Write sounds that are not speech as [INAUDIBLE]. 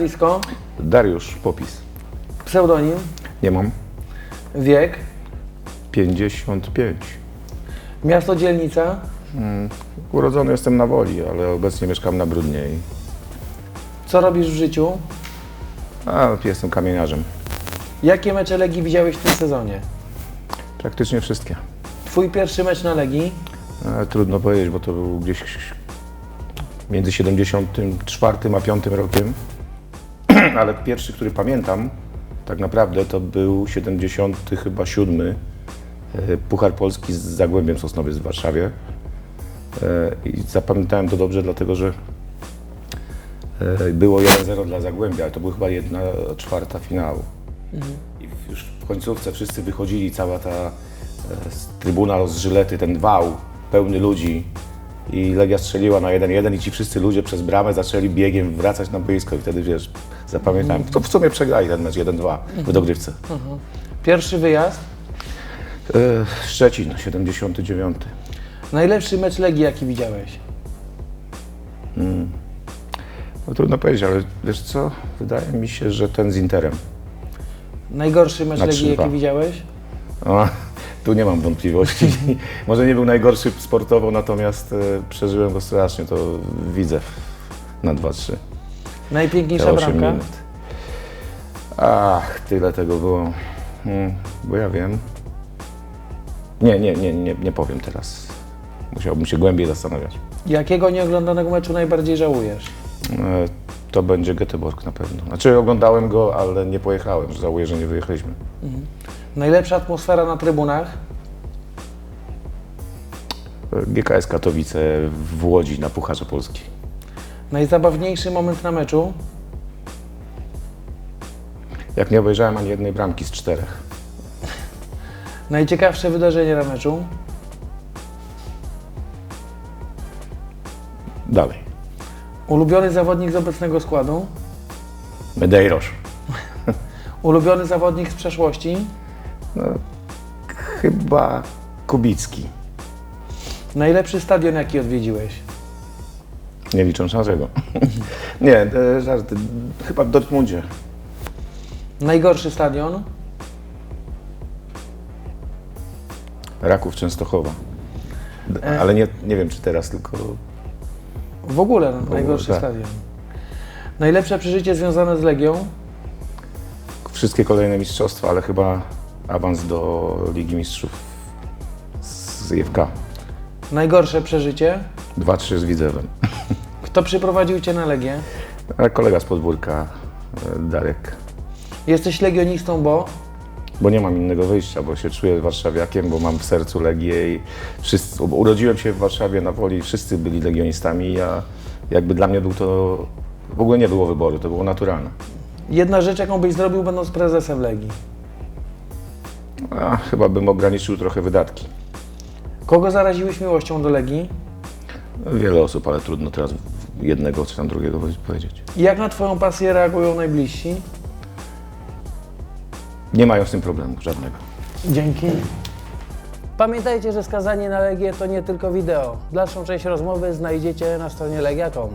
nazwisko, Dariusz Popis. pseudonim, Nie mam. wiek, 55. miasto, dzielnica, Urodzony jestem na Woli, ale obecnie mieszkam na Brudniej. co robisz w życiu, A, jestem kamieniarzem. jakie mecze Legii widziałeś w tym sezonie, Praktycznie wszystkie. twój pierwszy mecz na Legii, E, trudno powiedzieć, bo to był gdzieś między 74 a 5 rokiem. Ale pierwszy, który pamiętam, tak naprawdę to był 70 chyba 7 e, Puchar Polski z Zagłębiem Sosnowiec w Warszawie. E, I zapamiętałem to dobrze, dlatego że e, było 1-0 dla Zagłębia, ale to była chyba jedna czwarta finału. I w- już w końcówce wszyscy wychodzili, cała ta trybuna z żylety, ten wał pełny ludzi i Legia strzeliła na 1-1 i ci wszyscy ludzie przez bramę zaczęli biegiem wracać na boisko i wtedy wiesz, zapamiętałem, to w sumie przegrali ten mecz 1-2 w dogrywce. pierwszy wyjazd, E, Szczecin, 79. najlepszy mecz Legii jaki widziałeś, No trudno powiedzieć, ale wiesz co, wydaje mi się, że ten z Interem. najgorszy mecz Na Legii 3-2. jaki widziałeś, O, tu nie mam wątpliwości. [LAUGHS] Może nie był najgorszy sportowo, natomiast e, przeżyłem go strasznie, to widzę na 2-3. Te najpiękniejsza 8 bramka, minut. Ach, tyle tego było. Hmm, bo ja wiem. Nie, nie, nie, nie, nie powiem teraz. Musiałbym się głębiej zastanawiać. jakiego nieoglądanego meczu najbardziej żałujesz, E, To będzie Göteborg na pewno. Znaczy oglądałem go, ale nie pojechałem. Żałuję, że nie wyjechaliśmy. Najlepsza atmosfera na trybunach, GKS Katowice w Łodzi na Pucharze Polski. najzabawniejszy moment na meczu, Jak nie obejrzałem ani jednej bramki z czterech. najciekawsze wydarzenie na meczu, Dalej. ulubiony zawodnik z obecnego składu, Medeiros. ulubiony zawodnik z przeszłości, Chyba Kubicki. najlepszy stadion jaki odwiedziłeś, Nie licząc naszego. [LAUGHS] nie, e, żarty. Chyba w Dortmundzie. najgorszy stadion, Raków Częstochowa. D- Ale nie, nie wiem, czy teraz tylko... w ogóle no, najgorszy tak. stadion, najlepsze przeżycie związane z Legią, Wszystkie kolejne mistrzostwa, ale chyba awans do Ligi Mistrzów z IFK. najgorsze przeżycie, 2-3 z Widzewem. [LAUGHS] kto przyprowadził Cię na Legię, kolega z podwórka, e, Darek. jesteś legionistą, bo Bo nie mam innego wyjścia, bo się czuję warszawiakiem, bo mam w sercu Legię i wszyscy, bo urodziłem się w Warszawie na Woli, wszyscy byli legionistami, ja jakby dla mnie był to, w ogóle nie było wyboru, to było naturalne. jedna rzecz jaką byś zrobił będąc prezesem Legii, A, chyba bym ograniczył trochę wydatki. kogo zaraziłeś miłością do Legii Wiele osób, ale trudno teraz jednego czy tam drugiego powiedzieć. i jak na Twoją pasję reagują najbliżsi, Nie mają z tym problemu żadnego. Dzięki. Pamiętajcie, że skazanie na Legię to nie tylko wideo. Dalszą część rozmowy znajdziecie na stronie legia.com.